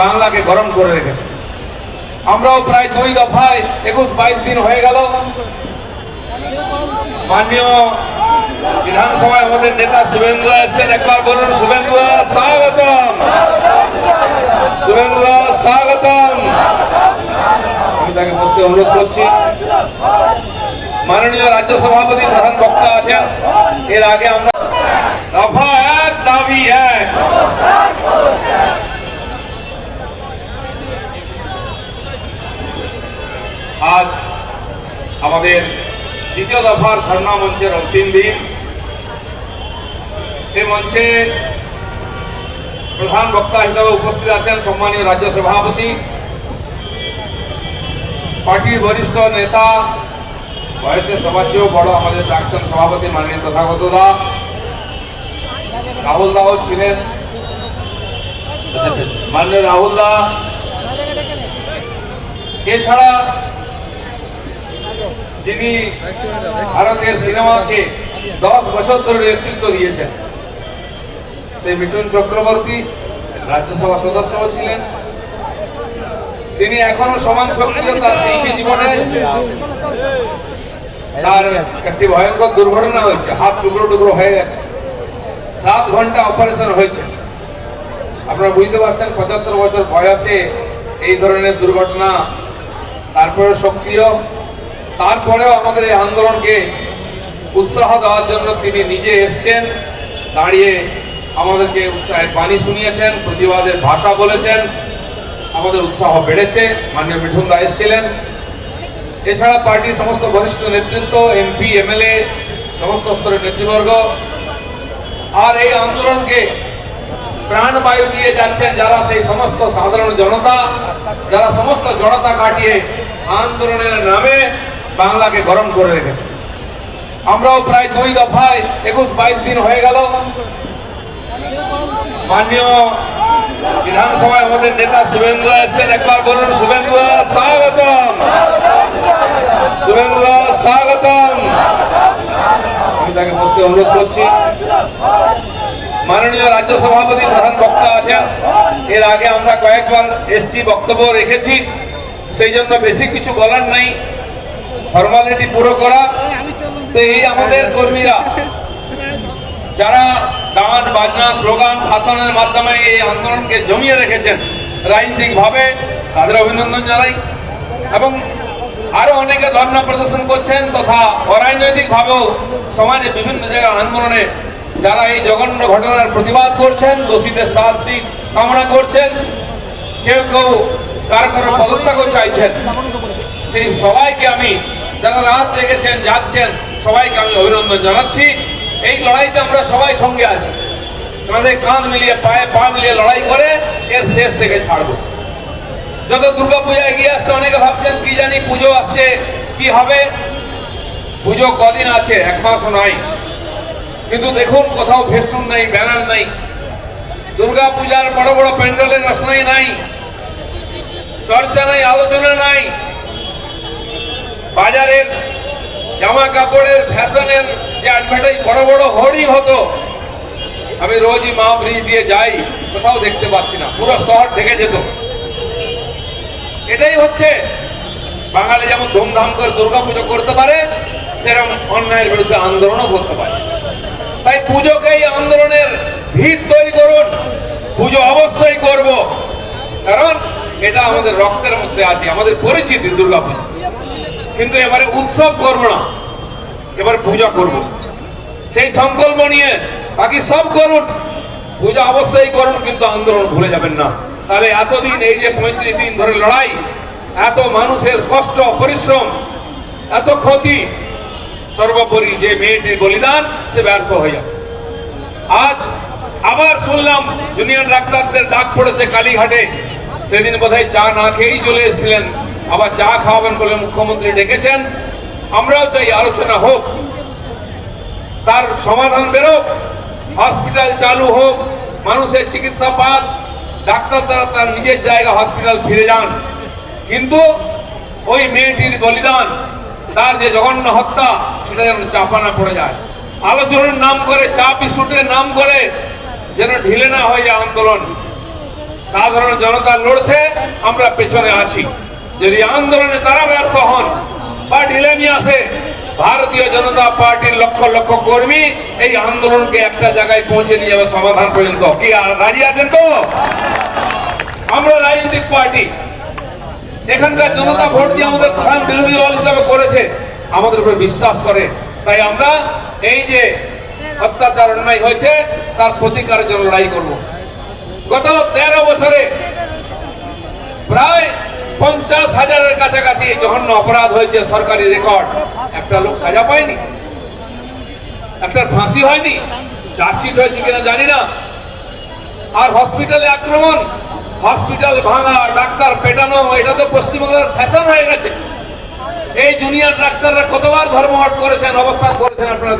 বাংলাকে গরম করে রেখেছে। আমরাও প্রায় দুই দফায় একুশ বাইশ দিন হয়ে গেল। মাননীয় বিধানসভায় আমাদের নেতা শুভেন্দু এসছেন। একবার বলুন শুভেন্দু স্বাগতম। শুভেন্দু স্বাগতম। আমি তাকে বসতে অনুরোধ করছি। মাননীয় রাজ্য সভাপতি প্রধান বক্তা আছেন। এর আগে আমরা দফা এক, দাবি এক। আজ আমাদের দ্বিতীয় দফার ধর্ণা মঞ্চের অন্তিম দিন। এই মঞ্চে প্রধান বক্তা হিসাবে উপস্থিত আছেন সম্মানীয় রাজ্য সভাপতি, পার্টির বরিষ্ঠ নেতা বয়সে সবার বড় আমাদের প্রাক্তন সভাপতি মাননীয় তথাগত রাহুল দাও ছিলেন। মাননীয় রাহুল দা, এছাড়া যিনি ভারতের সিনেমাকে দশ বছর ধরে নেতৃত্ব দিয়েছেন, সেই মিঠুন চক্রবর্তী রাজ্যসভা সদস্য ছিলেন। তিনি এখনও সমান সক্রিয় তার শিল্পী জীবনে তার একটি ভয়ঙ্কর দুর্ঘটনা হয়েছে, হাত টুকরো টুকরো হয়ে গেছে। সাত ঘণ্টা অপারেশন হয়েছে। আপনারা বুঝতে পারছেন, পঁচাত্তর বছর বয়সে এই ধরনের দুর্ঘটনা তারপরে সক্রিয়। তারপরেও আমাদের এই আন্দোলনকে উৎসাহ দেওয়ার জন্য তিনি নিজে এসছেন, দাঁড়িয়ে আমাদেরকে উৎসাহের বাণী শুনিয়েছেন, প্রতিবাদের ভাষা বলেছেন, আমাদের উৎসাহ বেড়েছে। মাননীয় মিঠুন দা এসছিলেন। এছাড়া পার্টির সমস্ত বরিষ্ঠ নেতৃত্ব, এমপি, এমএলএ, সমস্ত স্তরের নেতৃবর্গ, আর এই আন্দোলনকে প্রাণবায়ু দিয়ে যাচ্ছেন যারা সেই সমস্ত সাধারণ জনতা, যারা সমস্ত জনতা কাটিয়ে আন্দোলনের নামে বাংলাকে গরম করে রেখেছে। আমরাও প্রায় দুই দফায় একুশ বাইশ দিন হয়ে গেল। মাননীয় বিধানসভায় আমাদের নেতা শুভেন্দু এসছেন। একবার বলুন শুভেন্দু স্বাগতম। শুভেন্দু স্বাগতম। আমি তাকে বসতে অনুরোধ করছি। মাননীয় রাজ্য সভাপতি প্রধান বক্তা আছেন। এর আগে আমরা কয়েকবার এসছি বক্তব্য রেখেছি। সেই জন্য বেশি কিছু বলার নাই। ফর্মালিটি পুরো করা। এই আমাদের কর্মীরা, যারা গান, বাজনা, স্লোগান, ভাষণের মাধ্যমে এই আন্দোলনকে জমিয়ে রেখেছেন রাজনৈতিক ভাবে তাদের অভিনন্দন জানাই। এবং আরও অনেকে ধর্ণা প্রদর্শন করছেন তথা অরাজনৈতিক ভাবেও সমাজে বিভিন্ন জায়গায় আন্দোলনে যারা এই জঘন্য ঘটনার প্রতিবাদ করছেন, দোষীদের শাস্তি কামনা করছেন, কেউ কেউ কারও কারও পদত্যাগও চাইছেন। সেই সবাইকে আমি যারা রাত রেখেছেন যাচ্ছেন, সবাইকে আমি অভিনন্দন জানাচ্ছি। এই লড়াইতে আমরা সবাই সঙ্গে আছি। কাঁধে কাঁধ মিলিয়ে, পায়ে পা মিলিয়ে লড়াই করে এর শেষ থেকে ছাড়বো। যত দুর্গা পূজা এগিয়ে আসছে, অনেকে ভাবছেন, কি জানি পুজো আসছে, কি হবে? পুজো কদিন আছে? এক মাসও নাই। কিন্তু দেখুন, কোথাও ফেস্টুন নাই, ব্যানার নাই। দুর্গা পূজার বড় বড় প্যান্ডেলের রচনাই নাই। চর্চা নাই, আলোচনা নাই। বাজারের জামা কাপড়ের, ফ্যাশনের যে অ্যাডভার্টাইজ বড় বড় হোর্ডিং হতো, আমি রোজই মা ব্রিজ দিয়ে যাই, কোথাও দেখতে পাচ্ছি না, পুরো শহর ঢেকে যেত। এটাই হচ্ছে, বাঙালি যেমন ধুমধাম করে দুর্গা পুজো করতে পারে, সেরকম অন্যায়ের বিরুদ্ধে আন্দোলনও করতে পারে। তাই পুজোকে এই আন্দোলনের ভিত তৈরি করুন, পুজো অবশ্যই করব, কারণ এটা আমাদের রক্তের মধ্যে আছে, আমাদের পরিচিতি দুর্গাপুজো কিন্তু এবারে উৎসব করব না। এবার পূজা করব। সেই সংকল্প নিয়ে বাকি সব করুন পূজা অবশ্যই করুন, কিন্তু আন্দোলন ভুলে যাবেন না। তাহলে এতদিন এই যে পঁয়ত্রিশ দিন ধরে লড়াই, এত মানুষের কষ্ট, পরিশ্রম, এত ক্ষতি, সর্বোপরি যে মেয়েটির বলিদান, সে ব্যর্থ হয়ে যাবে। আজ আবার শুনলাম জুনিয়র ডাক্তারদের ডাক পড়েছে কালীঘাটে। সেদিন বোধহয় চা না খেয়েই চলে এসেছিলেন। আবার চা খাওয়াবেন বলে মুখ্যমন্ত্রী ডেকেছেন। আমরাও চাই আলোচনা হোক, তার সমাধান বেরোক, হসপিটাল চালু হোক, মানুষের চিকিৎসা পাক, ডাক্তার দ্বারা তার নিজের জায়গা হসপিটাল ফিরে যান। কিন্তু ওই মেয়েটির বলিদান, তার যে জঘন্য হত্যা, সেটা যেন চাপানা পড়ে যায়। আলোচনার নাম করে চা বিস্কুটের নাম করে, যেন ঢিলে না হয়ে যায় আন্দোলন। সাধারণ জনতা লড়ছে, আমরা পেছনে আছি। যদি আন্দোলনে তারা ব্যর্থ হন, বা ঢিলেমি আসে ভারতীয় জনতা পার্টির লক্ষ লক্ষ কর্মী এই আন্দোলনকে একটা জায়গায় পৌঁছে নিয়ে যাবে সমাধান পর্যন্ত। কি, আর রাজি আছেন তো? আমরা রাজনৈতিক পার্টি। এখানকার জনতা ভোট দিয়ে আমাদের প্রধান বিরোধী দল হিসাবে করেছে, আমাদের উপরে বিশ্বাস করে। তাই আমরা এই যে অত্যাচার অন্যায় হয়েছে, তার প্রতিকারের জন্য লড়াই করব। গত তেরো বছরে পঞ্চাশ হাজারের কাছাকাছি জঘন্য অপরাধ হয়েছে সরকারি রেকর্ড। একটা লোক সাজা পায়নি? একটা ফাঁসি হয়নি? চার্জশিট হয়েছে কিনা জানি না। আর হসপিটালে আক্রমণ? হসপিটাল ভাঙা, ডাক্তার পেটানো, এটা তো পশ্চিমবঙ্গের ফ্যাশন হয়ে গেছে। এই জুনিয়র ডাক্তাররা কতবার ধর্মঘট করেছেন, অবস্থান করেছেন আপনারা।